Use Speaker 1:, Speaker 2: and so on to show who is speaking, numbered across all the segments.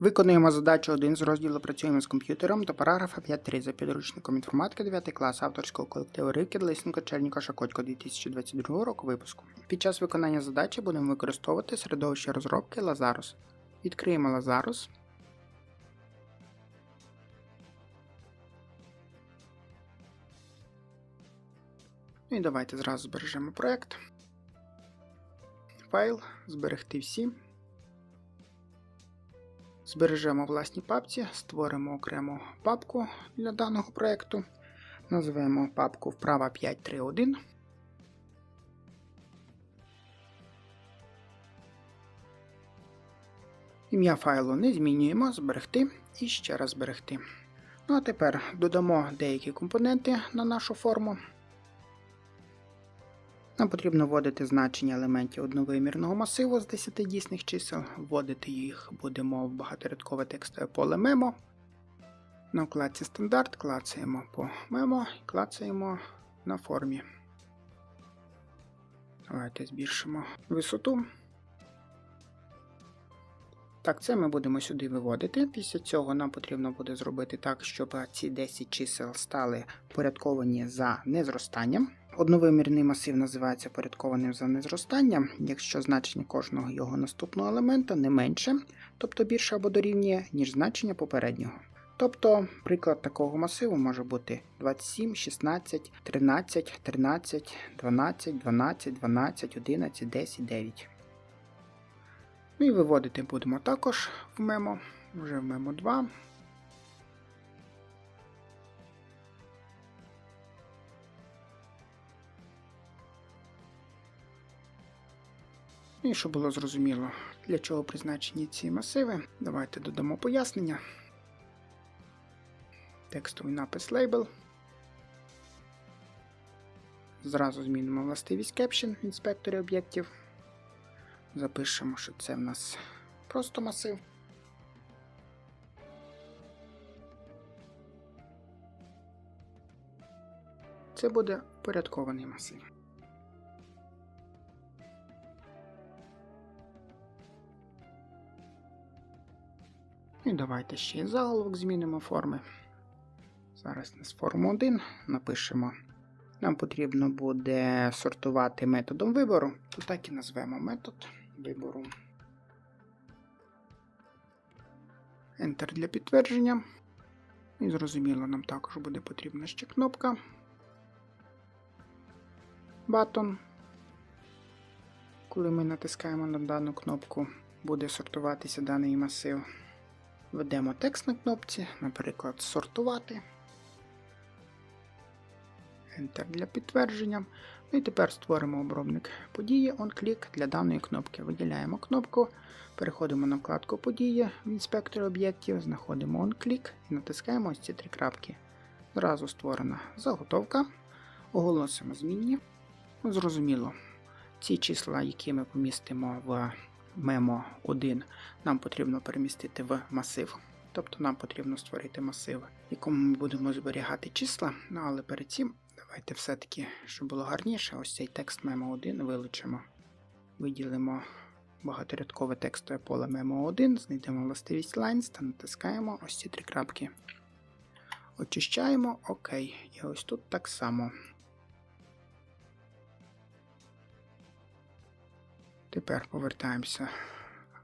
Speaker 1: Виконуємо задачу 1 з розділу Працюємо з комп'ютером до параграфа 5.3 за підручником інформатики 9 клас авторського колективу Ривкід Лисенко Черніка Шакотько 2022 року випуску. Під час виконання задачі будемо використовувати середовище розробки Lazarus. Відкриємо Lazarus. Ну і давайте зразу збережемо проект. Файл, зберегти всі. Збережемо власні папці, створимо окрему папку для даного проєкту. Назвемо папку вправа 531. Ім'я файлу не змінюємо, зберегти і ще раз зберегти. Ну а тепер додамо деякі компоненти на нашу форму. Нам потрібно вводити значення елементів одновимірного масиву з 10 дійсних чисел. Вводити їх будемо в багаторядкове текстове поле мемо. На вкладці стандарт клацаємо по мемо і клацаємо на формі. Давайте збільшимо висоту. Так, це ми будемо сюди виводити. Після цього нам потрібно буде зробити так, щоб ці 10 чисел стали порядковані за незростанням. Одновимірний масив називається порядкованим за незростанням, якщо значення кожного його наступного елемента не менше, тобто більше або дорівнює, ніж значення попереднього. Тобто, приклад такого масиву може бути 27, 16, 13, 13, 12, 12, 12, 11, 10, 9. Ну і виводити будемо також в мемо, вже в мемо 2. І щоб було зрозуміло, для чого призначені ці масиви, давайте додамо пояснення. Текстовий напис Label. Зразу змінимо властивість Caption в інспекторі об'єктів. Запишемо, що це в нас просто масив. Це буде порядкований масив. І давайте ще й заголовок змінимо форми. Зараз на форму 1 напишемо. Нам потрібно буде сортувати методом вибору, то так і назвемо метод вибору. Enter для підтвердження. І зрозуміло, нам також буде потрібна ще кнопка. Button. Коли ми натискаємо на дану кнопку, буде сортуватися даний масив. Введемо текст на кнопці, наприклад, сортувати. Enter для підтвердження. Ну і тепер створимо обробник події OnClick для даної кнопки. Виділяємо кнопку, переходимо на вкладку події в інспекторі об'єктів, знаходимо OnClick і натискаємо ось ці три крапки. Зразу створена заготовка. Оголосимо змінні. Зрозуміло, ці числа, які ми помістимо в мемо 1, нам потрібно перемістити в масив. Тобто нам потрібно створити масив, в якому ми будемо зберігати числа. Ну але перед цим давайте все-таки, щоб було гарніше, ось цей текст мемо 1 вилучимо. Виділимо багаторядкове текстове поле мемо 1, знайдемо властивість lines та натискаємо ось ці три крапки. Очищаємо ОК. І ось тут так само. Тепер повертаємося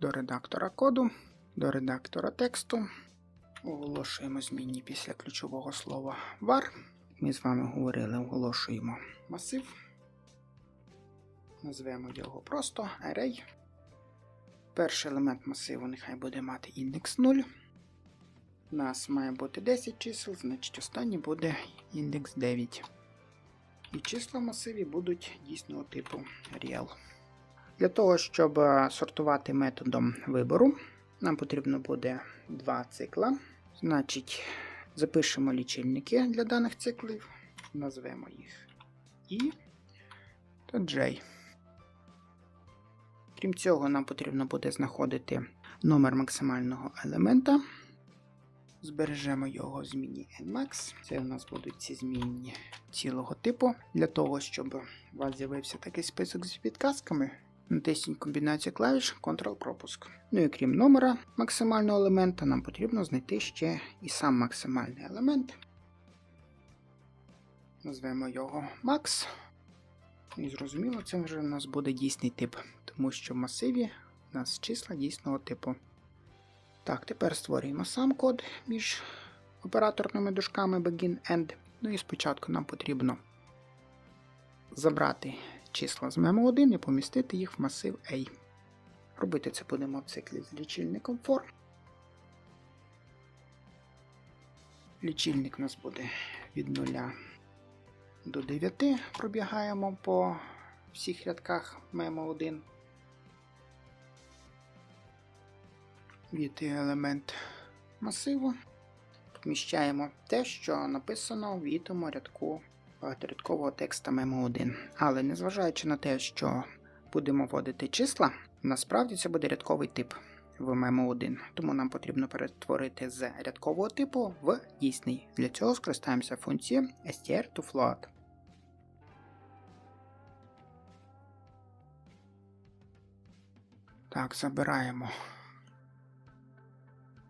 Speaker 1: до редактора коду, до редактора тексту. Оголошуємо змінні після ключового слова var. Ми з вами говорили, оголошуємо масив. Назвемо його просто array. Перший елемент масиву нехай буде мати індекс 0. У нас має бути 10 чисел, значить останній буде індекс 9. І числа в масиві будуть дійсного типу real. Для того, щоб е, сортувати методом вибору, нам потрібно буде два цикла. Значить, запишемо лічильники для даних циклів, назвемо їх І та J. Крім цього, нам потрібно буде знаходити номер максимального елемента. Збережемо його в зміні nmax. Це у нас будуть ці змінні цілого типу. Для того, щоб у вас з'явився такий список з підказками, Натисніть комбінацію клавіш Ctrl-пропуск. Ну і крім номера максимального елемента, нам потрібно знайти ще і сам максимальний елемент. Назвемо його Max. І зрозуміло, це вже у нас буде дійсний тип, тому що в масиві у нас числа дійсного типу. Так, тепер створюємо сам код між операторними дужками begin end. Ну і спочатку нам потрібно забрати числа з memo 1 і помістити їх в масив A. Робити це будемо в циклі з лічильником for. Лічильник у нас буде від 0 до 9. Пробігаємо по всіх рядках memo 1. Від елемент масиву поміщаємо те, що написано в ітому рядку багаторядкового текста memo 1. Але незважаючи на те, що будемо вводити числа, насправді це буде рядковий тип в memo 1. Тому нам потрібно перетворити з рядкового типу в дійсний. Для цього скористаємося функцією str to float. Так, забираємо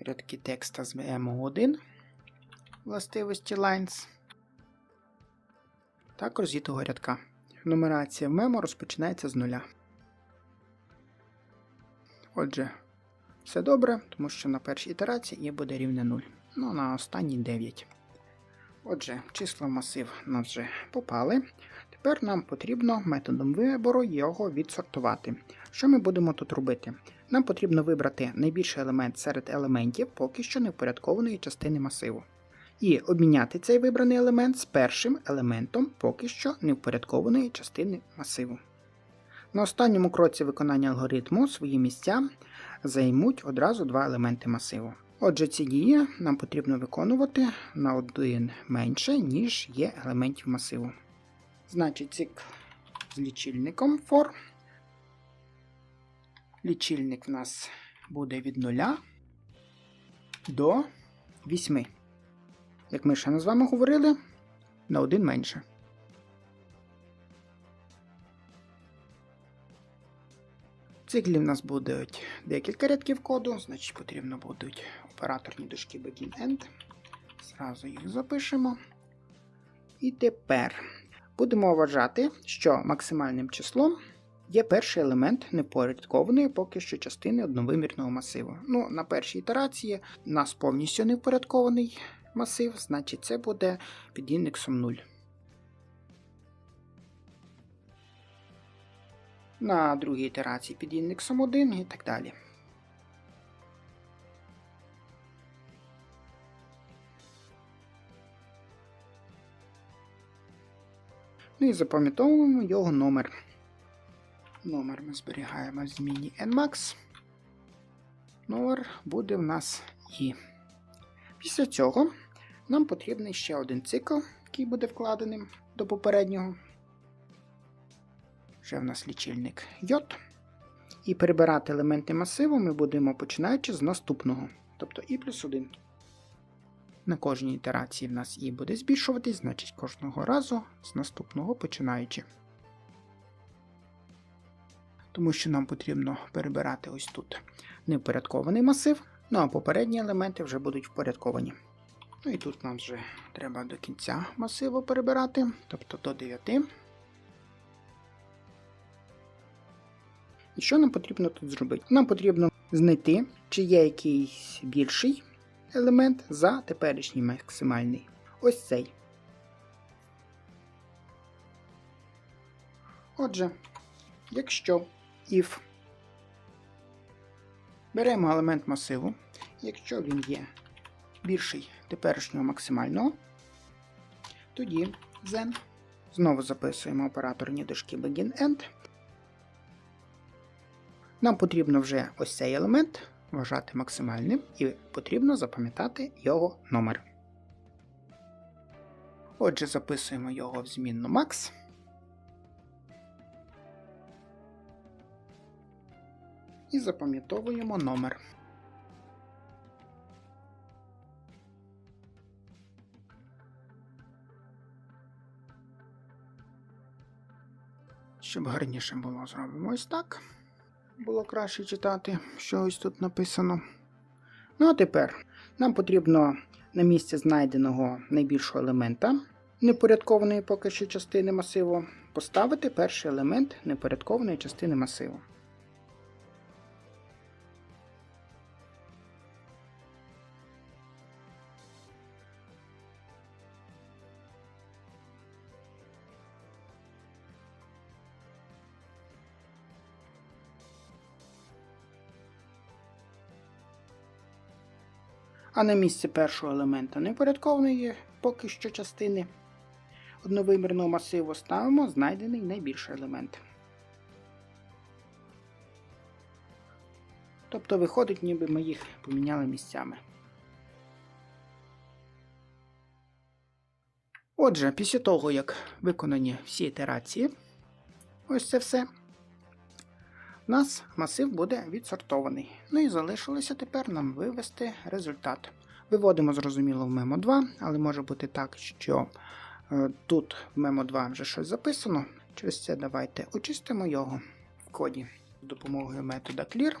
Speaker 1: рядки текста з memo 1 властивості lines. Так, розітого рядка. Нумерація в мемо розпочинається з нуля. Отже, все добре, тому що на першій ітерації є буде рівне 0. Ну, на останній 9. Отже, числа в масив нас вже попали. Тепер нам потрібно методом вибору його відсортувати. Що ми будемо тут робити? Нам потрібно вибрати найбільший елемент серед елементів поки що невпорядкованої частини масиву і обміняти цей вибраний елемент з першим елементом поки що невпорядкованої частини масиву. На останньому кроці виконання алгоритму свої місця займуть одразу два елементи масиву. Отже, ці дії нам потрібно виконувати на один менше, ніж є елементів масиву. Значить, цикл з лічильником for. Лічильник в нас буде від 0 до 8 як ми ще з вами говорили, на один менше. Циклі в нас будуть декілька рядків коду, значить потрібно будуть операторні дужки begin-end. Зразу їх запишемо. І тепер будемо вважати, що максимальним числом є перший елемент непорядкованої поки що частини одновимірного масиву. Ну, На першій ітерації у нас повністю невпорядкований масив, значить це буде під індексом 0. На другій ітерації під індексом 1 і так далі. Ну і запам'ятовуємо його номер. Номер ми зберігаємо в зміні nmax. Номер буде в нас і. Після цього нам потрібний ще один цикл, який буде вкладеним до попереднього. Вже в нас лічильник J. І перебирати елементи масиву ми будемо починаючи з наступного, тобто і плюс 1. На кожній ітерації в нас і буде збільшуватись, значить кожного разу з наступного починаючи. Тому що нам потрібно перебирати ось тут невпорядкований масив, ну а попередні елементи вже будуть впорядковані. Ну і тут нам вже треба до кінця масиву перебирати, тобто до 9. І що нам потрібно тут зробити? Нам потрібно знайти, чи є якийсь більший елемент за теперішній максимальний. Ось цей. Отже, якщо if беремо елемент масиву, якщо він є більший теперішнього максимального. Тоді Zen. Знову записуємо операторні дошки begin-end. Нам потрібно вже ось цей елемент вважати максимальним і потрібно запам'ятати його номер. Отже, записуємо його в змінну max. І запам'ятовуємо номер. Щоб гарніше було, зробимо ось так. Було краще читати, що ось тут написано. Ну а тепер нам потрібно на місці знайденого найбільшого елемента непорядкованої поки що частини масиву поставити перший елемент непорядкованої частини масиву. А на місці першого елемента непорядкованої поки що частини одновимірного масиву ставимо знайдений найбільший елемент. Тобто виходить, ніби ми їх поміняли місцями. Отже, після того, як виконані всі ітерації, ось це все, нас масив буде відсортований. Ну і залишилося тепер нам вивести результат. Виводимо, зрозуміло, в Memo 2, але може бути так, що е, тут в Memo 2 вже щось записано. Через це давайте очистимо його в коді з допомогою метода clear.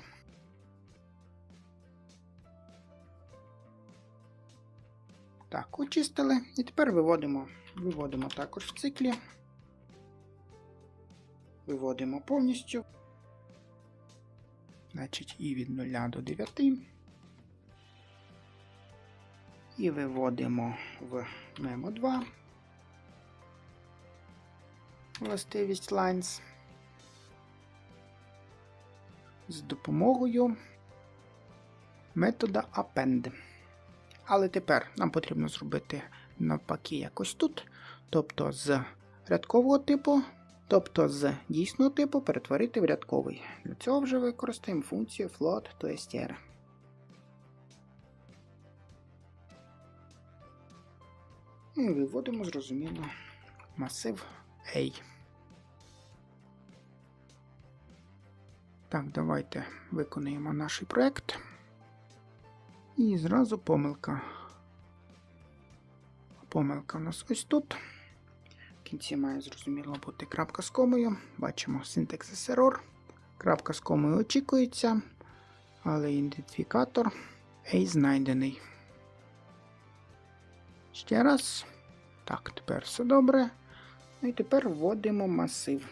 Speaker 1: Так, очистили. І тепер виводимо, виводимо також в циклі. Виводимо повністю. Значить, і від 0 до 9. І виводимо в Memo 2. Властивість lines з допомогою метода append. Але тепер нам потрібно зробити навпаки якось тут. Тобто з рядкового типу, тобто з дійсного типу перетворити в рядковий. Для цього вже використаємо функцію float to str. І виводимо, зрозуміло, масив A. Так, давайте виконуємо наш проект. І зразу помилка. Помилка у нас ось тут. Кінці має зрозуміло бути крапка з комою. Бачимо синтекс error. Крапка з комою очікується, але ідентифікатор A знайдений. Ще раз. Так, тепер все добре. Ну і тепер вводимо масив.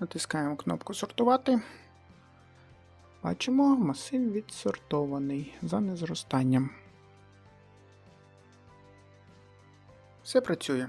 Speaker 1: Натискаємо кнопку сортувати. Бачимо, масив відсортований за незростанням. Все працює.